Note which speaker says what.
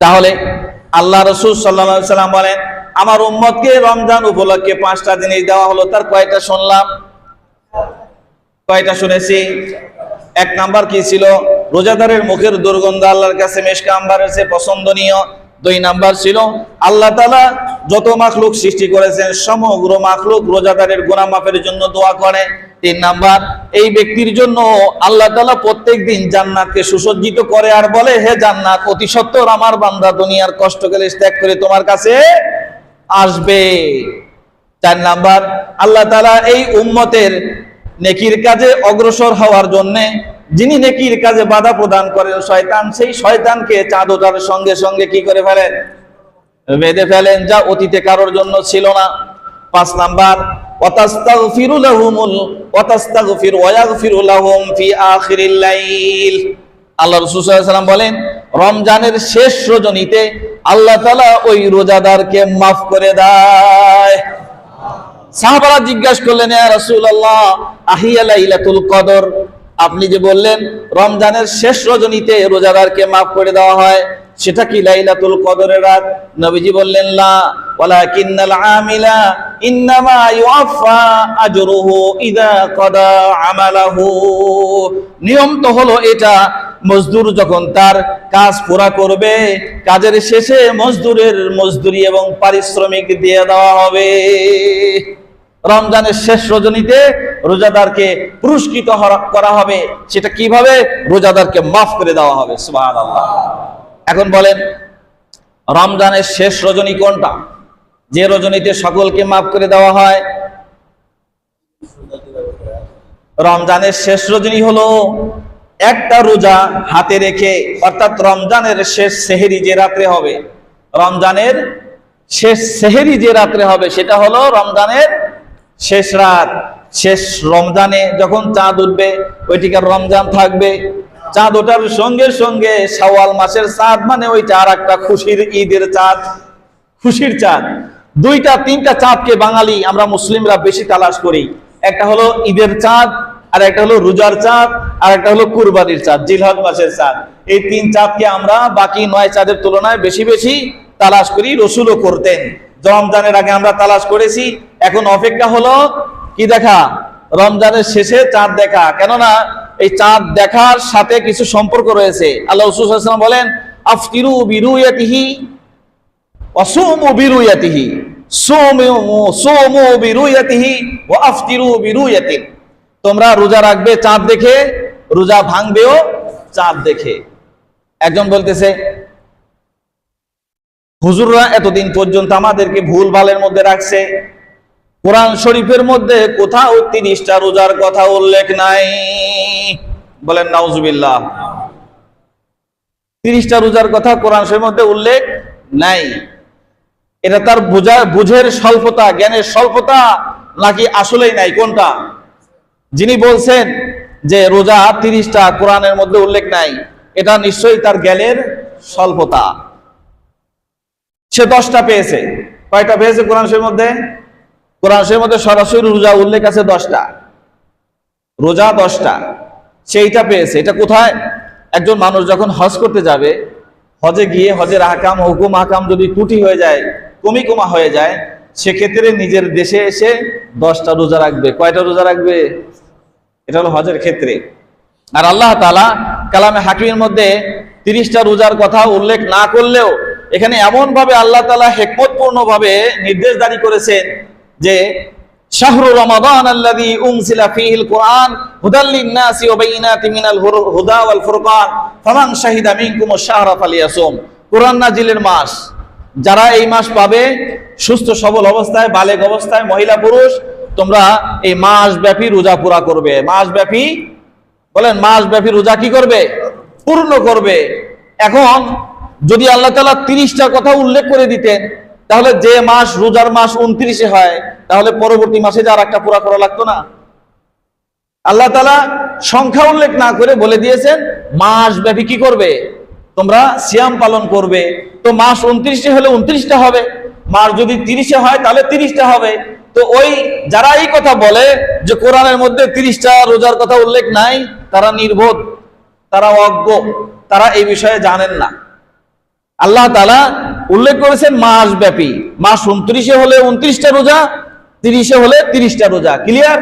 Speaker 1: তাহলে আল্লাহ রসুল সাল্লা সাল্লাম বলেন, আমার উম্মতকে রমজান উপলক্ষে পাঁচটা জিনিস দেওয়া হলো। তার কয়টা শুনলাম? কয়টা শুনেছি? এক নাম্বার কি ছিল? রোজাদারের মুখের দুর্গন্ধ আল্লাহর কাছে মেশকা আম্বারের চেয়ে পছন্দনীয়। দুই নাম্বার ছিল, আল্লাহ তালা যত মাখলুক সৃষ্টি করেছেন, সমগ্র মাখলুক রোজাদারের গুনাহ মাফের জন্য দোয়া করে। তিন নাম্বার, এই ব্যক্তির জন্য আল্লাহ তালা প্রত্যেক দিন জান্নাতকে সুসজ্জিত করে আর বলে, হে জান্নাত, অতি সত্তর আমার বান্দা দুনিয়ার কষ্ট গেলে ত্যাগ করে তোমার কাছে আসবে। চার নাম্বার, আল্লাহ তালা এই উম্মতের নেকির কাজে অগ্রসর হওয়ার জন্য যিনি নেকির কাজে বাধা প্রদান করেন, শয়তান, সেই শয়তানকে চাঁদোটার সঙ্গে সঙ্গে কি করে ফেলেন? বেঁধে ফেলেন, যা অতীতে কারোর জন্য ছিল না। পাঁচ নাম্বার আল্লাহ রাসূল বলেন, রমজানের শেষ রজনীতে আল্লাহ ওই রোজাদারকে মাফ করে দেয়। সাহাবারা জিজ্ঞাসা করলেন আহিয়া লাইলাতুল কদর? আপনি যে বললেন, রমজানের শেষ রজনীতে রোজাদারকে মাফ করে দেওয়া হয়, সেটা কি লাইলাতুল কদরের রাত? নবীজি বললেন লা ওয়ালাকিন্নাল আমিলা ইন্নামা ইউআফা আজরুহু ইদা কদা আমালাহু। নিয়ম তো হলো এটা, মজদুর যখন তার কাজ পুরা করবে, কাজের শেষে মজদুরের মজদুরি এবং পারিশ্রমিক দিয়ে দেওয়া হবে। রমজানের শেষ রজনীতে রোজাদারকে পুরস্কৃত করা হবে। সেটা কীভাবে? রোজাদারকে মাফ করে দেওয়া হবে, সুবহানাল্লাহ। এখন বলেন, রমজানের শেষ রজনী কোনটা? যে রজনীতে সকলকে মাফ করে দেওয়া হয়। রমজানের শেষ রজনী হলো একটা রোজা হাতে রেখে, অর্থাৎ রমজানের শেষ সেহেরি যে রাত্রে হবে, রমজানের শেষ সেহেরি যে রাত্রে হবে, সেটা হলো রমজানের শেষ রাত। শেষ রমজানে যখন চাঁদ উঠবে, ওইটিকার রমজান থাকবে। চাঁদ ওঠার সঙ্গে সঙ্গে শাওয়াল মাসের চাঁদ মানে ওইটা আর একটা খুশির ঈদের চাঁদ, খুশির চাঁদ। দুইটা, তিনটা চাঁদকে বাঙালি আমরা মুসলিমরা বেশি তালাশ করি। একটা হলো ঈদের চাঁদ, আর একটা হলো রোজার চাঁদ, আর একটা হলো কুরবানির চাঁদ, জিলহজ মাসের চাঁদ। এই তিন চাঁদকে আমরা বাকি নয় চাঁদের তুলনায় বেশি বেশি তালাশ করি রসুলও করতেন। রমজানের আগে আমরা তালাশ করেছি। এখন অপেক্ষা হলো কি দেখা? রমজানের শেষে চাঁদ দেখা। কেননা এই চাঁদ দেখার সাথে কিছু সম্পর্ক রয়েছে। আল্লাহ রসুল বলেন, আফতিরু বিরুয়াতিহি ওয়াসুমু বিরুয়াতিহি। তোমরা রোজা রাখবে, চাঁদ দেখে, রোজা ভাঙবেও চাঁদ দেখে। একজন বলতেছে, হুজুররা এতদিন পর্যন্ত আমাদেরকে ভুল ভালের মধ্যে রাখছে। কোরআন শরীফের মধ্যে কোথাও তিরিশটা রোজার কথা উল্লেখ নাই। বলেন, নাউজুবিল্লাহ, তিরিশটা রোজার কথা কোরআন শরীফের মধ্যে উল্লেখ নাই। এটা তার বোঝা, বুঝের স্বল্পতা, জ্ঞানের স্বল্পতা নাকি আসলেই নাই, কোনটা? যিনি বলছেন যে রোজা তিরিশটা কোরআনের মধ্যে উল্লেখ নাই, এটা নিশ্চয়ই তার জ্ঞানের স্বল্পতা। সে দশটা পেয়েছে। কয়টা পেয়েছে কোরআন শরীফের মধ্যে? কোরআন শরীফের মধ্যে সরাসরি রোজা উল্লেখ আছে দশটা। রোজা দশটা। সেইটা পেয়েছে। এটা কোথায়? একজন মানুষ যখন হজ করতে যাবে, হজে গিয়ে হজের আহকাম, হুকুম, আহকাম যদি ত্রুটি হয়ে যায় কমি কমা হয়ে যায়, সেক্ষেত্রে নিজের দেশে এসে দশটা রোজা রাখবে। কয়টা রোজা রাখবে? এটা হলো হজের ক্ষেত্রে। আর আল্লাহ তালা কালামে হাকিমের মধ্যে তিরিশটা রোজার কথা উল্লেখ না করলেও এখানে এমন ভাবে আল্লাহ তালা হেকমতপূর্ণ ভাবে নির্দেশ জারি করেছেন যে, শাহরু রমাদান মিনাল হুদা মাস। যারা এই মাস পাবে সুস্থ, সবল অবস্থায় বালেক অবস্থায়, মহিলা, পুরুষ, তোমরা এই মাস ব্যাপী রোজা পুরা করবে। মাস ব্যাপী বলেন মাস ব্যাপী রোজা কি করবে? পূর্ণ করবে। এখন যদি আল্লাহ তালা তিরিশটা কথা উল্লেখ করে দিতেন, তাহলে যে মাস রোজার মাস উনত্রিশে হয়, তাহলে পরবর্তী মাসে যে আর একটা পুরা করা লাগতো না? আল্লাহ তালা সংখ্যা উল্লেখ না করে বলে দিয়েছেন মাস ব্যাপী কি করবে? তোমরা সিয়াম পালন করবে। তো মাস উনত্রিশে হলে উনত্রিশটা হবে, মাস যদি তিরিশে হয় তাহলে তিরিশটা হবে। তো ওই যারা এই কথা বলে যে কোরআনের মধ্যে তিরিশটা রোজার কথা উল্লেখ নাই, তারা নির্বোধ, তারা অজ্ঞ, তারা এই বিষয়ে জানেন না। আল্লাহ তালা উল্লেখ করেছেন মাস ব্যাপী মাস উনত্রিশে হলে উনত্রিশটা রোজা, তিরিশে হলে তিরিশটা রোজা। ক্লিয়ার